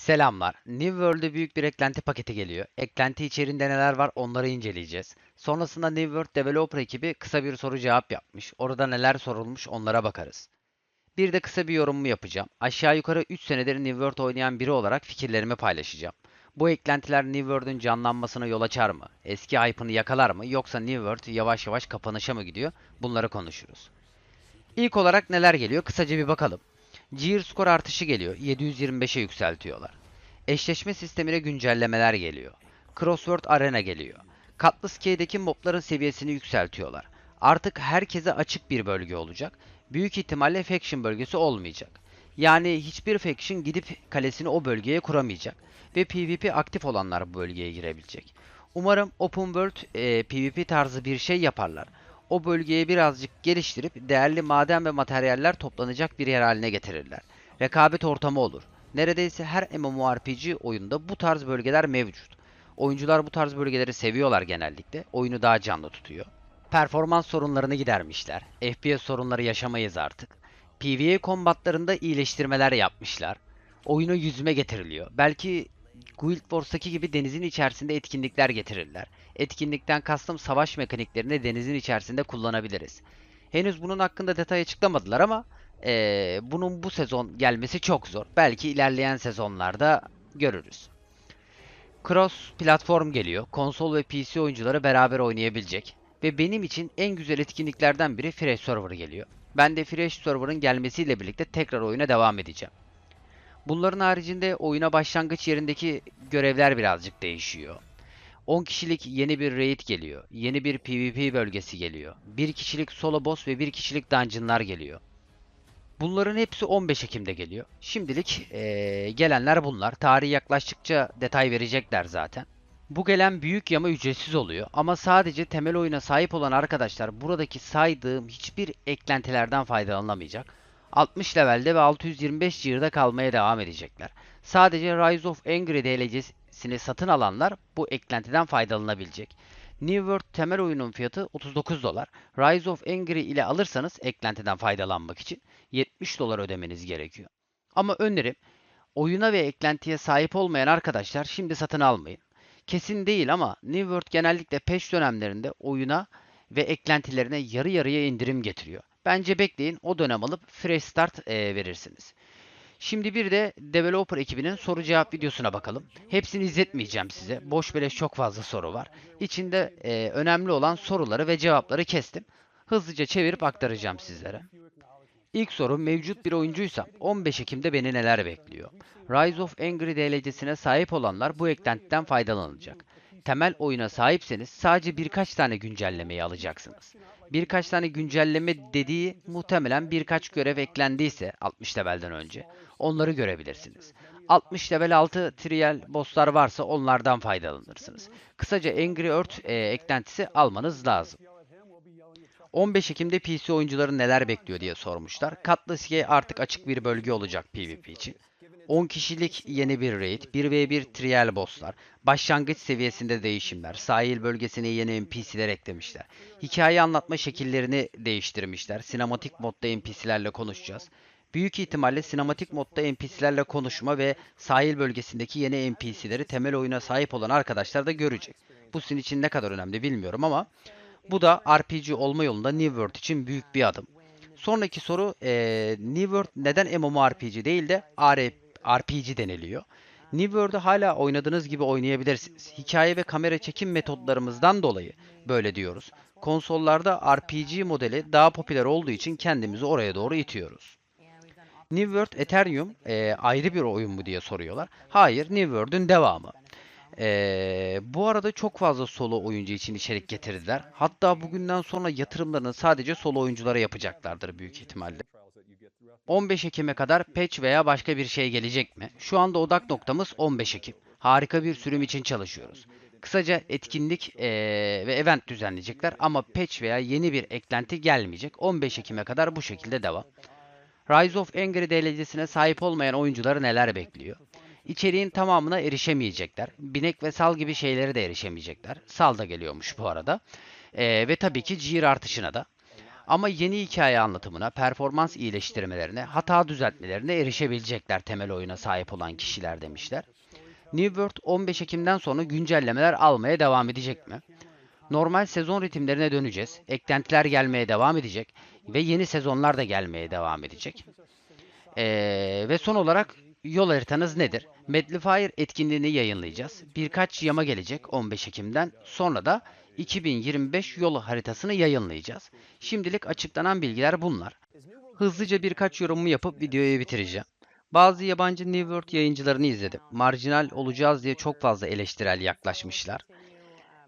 Selamlar. New World'e büyük bir eklenti paketi geliyor. Eklenti içerisinde neler var onları inceleyeceğiz. Sonrasında New World Developer ekibi kısa bir soru cevap yapmış. Orada neler sorulmuş onlara bakarız. Bir de kısa bir yorumumu yapacağım. Aşağı yukarı 3 senedir New World oynayan biri olarak fikirlerimi paylaşacağım. Bu eklentiler New World'ün canlanmasına yol açar mı? Eski hype'ını yakalar mı? Yoksa New World yavaş yavaş kapanışa mı gidiyor? Bunları konuşuruz. İlk olarak neler geliyor? Kısaca bir bakalım. Gear skor artışı geliyor. 725'e yükseltiyorlar. Eşleşme sistemine güncellemeler geliyor. Crossword Arena geliyor. Cutlass K'deki mobların seviyesini yükseltiyorlar. Artık herkese açık bir bölge olacak. Büyük ihtimalle faction bölgesi olmayacak. Yani hiçbir faction gidip kalesini o bölgeye kuramayacak. Ve PvP aktif olanlar bu bölgeye girebilecek. Umarım Open World e, PvP tarzı bir şey yaparlar. O bölgeyi birazcık geliştirip değerli maden ve materyaller toplanacak bir yer haline getirirler. Rekabet ortamı olur. Neredeyse her MMORPG oyunda bu tarz bölgeler mevcut. Oyuncular bu tarz bölgeleri seviyorlar genellikle. Oyunu daha canlı tutuyor. Performans sorunlarını gidermişler. FPS sorunları yaşamayız artık. PvE kombatlarında iyileştirmeler yapmışlar. Oyuna yüzme getiriliyor. Belki Guild Wars'taki gibi denizin içerisinde etkinlikler getirirler. Etkinlikten kastım savaş mekaniklerini denizin içerisinde kullanabiliriz. Henüz bunun hakkında detay açıklamadılar ama eee, bunun bu sezon gelmesi çok zor. Belki ilerleyen sezonlarda görürüz. Cross platform geliyor. Konsol ve PC oyuncuları beraber oynayabilecek. Ve benim için en güzel etkinliklerden biri Fresh Server geliyor. Ben de Fresh Server'ın gelmesiyle birlikte tekrar oyuna devam edeceğim. Bunların haricinde oyuna başlangıç yerindeki görevler birazcık değişiyor. 10 kişilik yeni bir raid geliyor. Yeni bir PvP bölgesi geliyor. 1 kişilik solo boss ve 1 kişilik dungeonlar geliyor. Bunların hepsi 15 Ekim'de geliyor. Şimdilik eee, gelenler bunlar. Tarih yaklaştıkça detay verecekler zaten. Bu gelen büyük yama ücretsiz oluyor ama sadece temel oyuna sahip olan arkadaşlar buradaki saydığım hiçbir eklentilerden faydalanamayacak. 60 levelde ve 625 Gear'da kalmaya devam edecekler. Sadece Rise of Angry DLC'sini satın alanlar bu eklentiden faydalanabilecek. New World temel oyunun fiyatı 39 dolar. Rise of Angry ile alırsanız eklentiden faydalanmak için 70 dolar ödemeniz gerekiyor. Ama önerim oyuna ve eklentiye sahip olmayan arkadaşlar şimdi satın almayın. Kesin değil ama New World genellikle peş dönemlerinde oyuna ve eklentilerine yarı yarıya indirim getiriyor. Bence bekleyin o dönem alıp fresh start eee, verirsiniz. Şimdi bir de developer ekibinin soru cevap videosuna bakalım. Hepsini izletmeyeceğim size. Boş beleş çok fazla soru var. İçinde eee, önemli olan soruları ve cevapları kestim. Hızlıca çevirip aktaracağım sizlere. İlk soru mevcut bir oyuncuysam 15 Ekim'de beni neler bekliyor? Rise of Angry DLC'sine sahip olanlar bu eklentiden faydalanacak. Temel oyuna sahipseniz sadece birkaç tane güncellemeyi alacaksınız. Birkaç tane güncelleme dediği muhtemelen birkaç görev eklendiyse 60 levelden önce onları görebilirsiniz. 60 level 6 trial bosslar varsa onlardan faydalanırsınız. Kısaca Angry Earth e, eklentisi almanız lazım. 15 Ekim'de PC oyuncuları neler bekliyor diye sormuşlar. Cutlass Key artık açık bir bölge olacak PvP için. 10 kişilik yeni bir raid, 1v1 trial bosslar, başlangıç seviyesinde değişimler, sahil bölgesine yeni NPC'ler eklemişler. Hikaye anlatma şekillerini değiştirmişler. Sinematik modda NPC'lerle konuşacağız. Büyük ihtimalle sinematik modda NPC'lerle konuşma ve sahil bölgesindeki yeni NPC'leri temel oyuna sahip olan arkadaşlar da görecek. Bu sizin için ne kadar önemli bilmiyorum ama bu da RPG olma yolunda New World için büyük bir adım. Sonraki soru eee New World neden MMORPG değil de R- RPG deniliyor? New World'u hala oynadığınız gibi oynayabilirsiniz. Hikaye ve kamera çekim metotlarımızdan dolayı böyle diyoruz. Konsollarda RPG modeli daha popüler olduğu için kendimizi oraya doğru itiyoruz. New World Ethereum eee, ayrı bir oyun mu diye soruyorlar. Hayır, New World'ün devamı. Eee, bu arada çok fazla solo oyuncu için içerik getirdiler. Hatta bugünden sonra yatırımlarını sadece solo oyunculara yapacaklardır büyük ihtimalle. 15 Ekim'e kadar patch veya başka bir şey gelecek mi? Şu anda odak noktamız 15 Ekim. Harika bir sürüm için çalışıyoruz. Kısaca etkinlik eee, ve event düzenleyecekler ama patch veya yeni bir eklenti gelmeyecek. 15 Ekim'e kadar bu şekilde devam. Rise of Angry DLC'sine sahip olmayan oyuncuları neler bekliyor? İçeriğin tamamına erişemeyecekler. Binek ve sal gibi şeylere de erişemeyecekler. Sal da geliyormuş bu arada. Ee, ve tabii ki gear artışına da. Ama yeni hikaye anlatımına, performans iyileştirmelerine, hata düzeltmelerine erişebilecekler temel oyuna sahip olan kişiler demişler. New World 15 Ekim'den sonra güncellemeler almaya devam edecek mi? Normal sezon ritimlerine döneceğiz. Eklentiler gelmeye devam edecek ve yeni sezonlar da gelmeye devam edecek. Ee, ve son olarak yol haritanız nedir? Medlifier etkinliğini yayınlayacağız. Birkaç yama gelecek 15 Ekim'den. Sonra da 2025 yol haritasını yayınlayacağız. Şimdilik açıklanan bilgiler bunlar. Hızlıca birkaç yorumumu yapıp videoyu bitireceğim. Bazı yabancı New World yayıncılarını izledim. Marjinal olacağız diye çok fazla eleştirel yaklaşmışlar.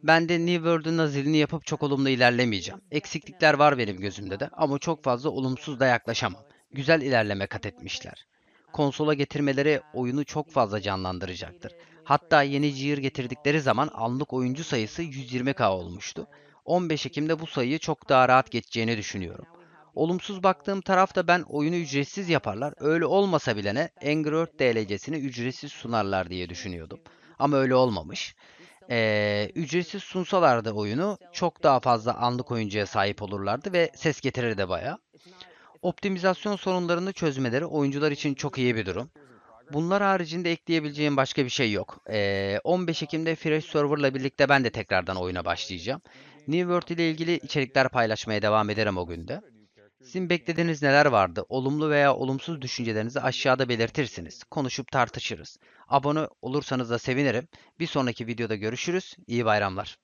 Ben de New World'un nazilini yapıp çok olumlu ilerlemeyeceğim. Eksiklikler var benim gözümde de ama çok fazla olumsuz da yaklaşamam. Güzel ilerleme kat etmişler. Konsola getirmeleri oyunu çok fazla canlandıracaktır. Hatta yeni Gear getirdikleri zaman anlık oyuncu sayısı 120k olmuştu. 15 Ekim'de bu sayıyı çok daha rahat geçeceğini düşünüyorum. Olumsuz baktığım tarafta ben oyunu ücretsiz yaparlar. Öyle olmasa bile ne Angry Bird DLC'sini ücretsiz sunarlar diye düşünüyordum. Ama öyle olmamış. Ee, ücretsiz sunsalardı oyunu çok daha fazla anlık oyuncuya sahip olurlardı ve ses getirirdi bayağı. Optimizasyon sorunlarını çözmeleri oyuncular için çok iyi bir durum. Bunlar haricinde ekleyebileceğim başka bir şey yok. Ee, 15 Ekim'de Fresh Server'la birlikte ben de tekrardan oyuna başlayacağım. New World ile ilgili içerikler paylaşmaya devam ederim o günde. Sizin beklediğiniz neler vardı? Olumlu veya olumsuz düşüncelerinizi aşağıda belirtirsiniz. Konuşup tartışırız. Abone olursanız da sevinirim. Bir sonraki videoda görüşürüz. İyi bayramlar.